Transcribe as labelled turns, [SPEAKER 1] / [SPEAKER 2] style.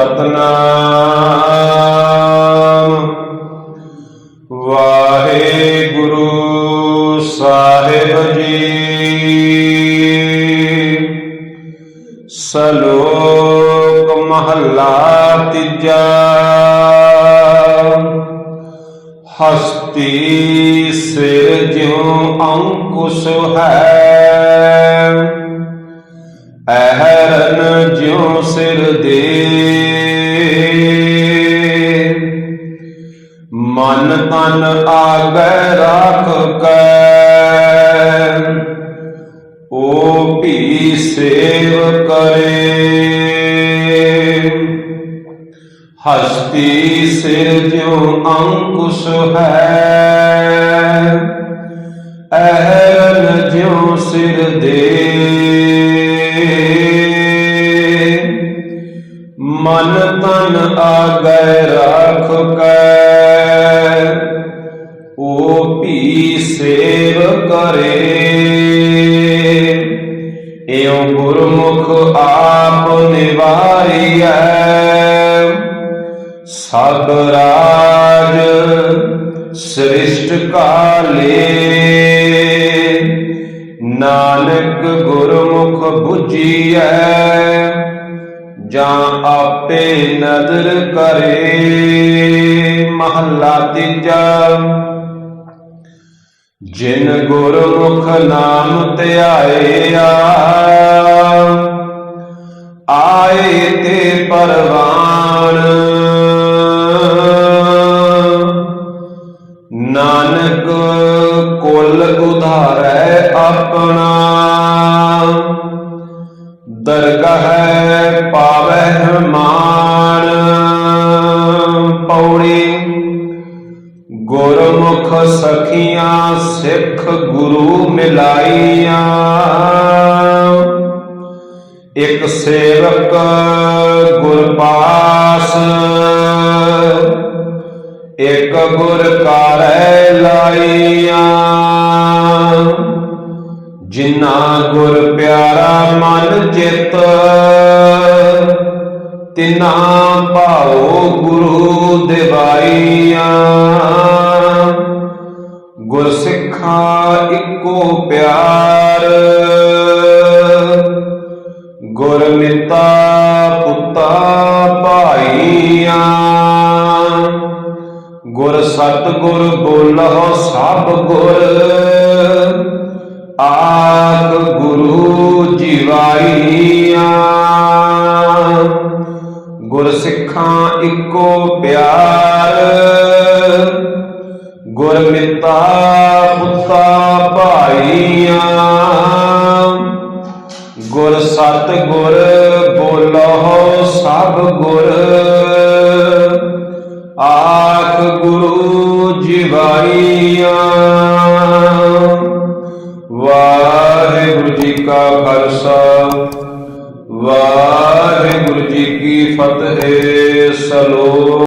[SPEAKER 1] ਸਤਨਾਮ। ਵਾਹਿਗੁਰੂ ਸਾਹਿਬ ਜੀ। ਸਲੋਕ ਮਹੱਲਾ ਤੀਜਾ। ਹਸਤੀ ਸਿਰ ਜਿਉ ਅੰਕੁਸ਼ ਹੈ। ਅਹਰਨ ਜਿਉ ਸਿਰ ਦੇ ਮਨ ਤਨ ਆਗੈ ਰਾਖ ਕੈ। ਓ ਭੀ ਸੇਵ ਕਰੇ। ਹਸਤੀ ਸਿਰ ਜਿਉ ਅੰਕੁਸ਼ ਹੈ। ਅਹਰਨ ਜਿਉ ਸਿਰ ਦੇ। ਮਨ ਤਨ ਆਗੈ ਰਾਖ ਕੈ। ਭੀ ਸੇਵ ਕਰੇ। ਏਉ ਗੁਰਮੁਖ ਆਪ ਨਿਵਾਰੀਐ। ਸਭ ਰਾਜ ਸ੍ਰਿਸ਼ਟ ਕਾਲੇ। ਨਾਨਕ ਗੁਰਮੁਖ 부ਜੀਐ ਜਾਂ ਆਪੇ ਨਦਰ ਕਰੇ। ਮਹੱਲਾ ਤੀਜਾ ਜਿਨ ਗੁਰਮੁਖ ਨਾਮ ਧਿਆਇਆ ਆਏ ਤੇ ਪਰਵਾਨ। ਨਾਨਕ ਕੁਲ ਉਧਾਰੈ ਆਪਣਾ, ਦਰਗਹਿ ਪਾਵਹਿ ਮਾਨ ਪੌੜੀ ਗੁਰਮੁਖ ਸਖੀਆਂ, ਸਿੱਖ ਗੁਰੂ ਮਿਲਾਈਆਂ। ਇਕ ਸੇਵਕ ਗੁਰਪਾਸ ਇਕ ਗੁਰ ਕਾਰੈ ਲਾਈਆਂ। ਜਿਨਾ ਗੁਰ ਪਿਆਰਾ ਮਨ ਚਿਤ, ਤਿਨਾ ਭਾਉ ਗੁਰੂ ਦੇਵਾ ਸਿੱਖਾ ਇੱਕੋ ਪਿਆਰ। ਗੁਰ ਮਿਤਾ ਪੁੱਤਾ ਭਾਈਆਂ। ਗੁਰ ਸਤ ਗੁਰ ਬੋਲਹੁ ਸਭ ਗੁਰ। ਆਖ ਗੁਰੂ ਜੀਵਾਈਆਂ। ਗੁਰ ਸਿੱਖਾਂ ਇੱਕੋ ਪਿਆਰ। ਗੁਰਮਿੱਤਾ ਪੁੱਤਾ ਭਾਈਆਂ। ਗੁਰ ਸਤ ਗੁਰ ਬੋਲਹੁ ਸਭ ਗੁਰ। ਆਖ ਗੁਰੂ ਜੀਵਾਈਆਂ। ਵਾਹਿਗੁਰੂ ਜੀ ਕਾ ਖਾਲਸਾ। ਵਾਹਿਗੁਰੂ ਜੀ ਕੀ ਫਤਿਹ